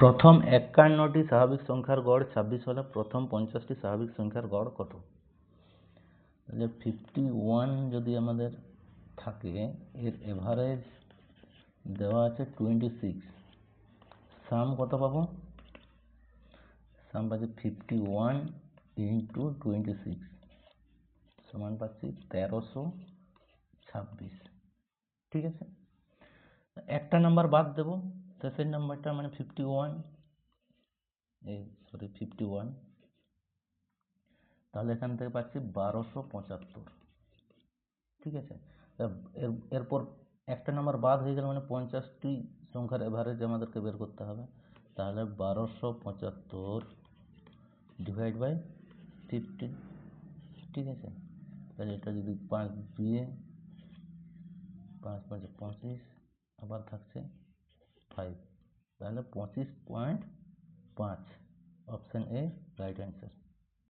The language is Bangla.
প্রথম একান্নটি স্বাভাবিক সংখ্যার গড় ছাব্বিশ হলে প্রথম পঞ্চাশটি স্বাভাবিক সংখ্যার গড় কত? তাহলে ফিফটি ওয়ান যদি আমাদের থাকে, এর এভারেজ দেওয়া আছে টোয়েন্টি সিক্স সাম কত পাবো? সাম পাচ্ছি fifty one into twenty six সমান পাচ্ছি তেরোশো ছাব্বিশ। ঠিক আছে? একটা নাম্বার বাদ দেব। শেষের নাম্বারটা মানে ফিফটি ওয়ান এই সরি ফিফটি ওয়ান তাহলে এখান থেকে পাচ্ছি বারোশো পঁচাত্তর। ঠিক আছে? এর, এরপর একটা নাম্বার বাদ হয়ে গেল মানে পঞ্চাশটি সংখ্যার এভারেজ আমাদেরকে বের করতে হবে। তাহলে বারোশো পঁচাত্তর ডিভাইড বাই ফিফটি ঠিক আছে? তাহলে এটা যদি পাঁচ দিয়ে পাঁচ পাঁচ পঁচিশ আবার থাকছে फाइव यानी पच्चीस पॉइंट पाँच. Option A right answer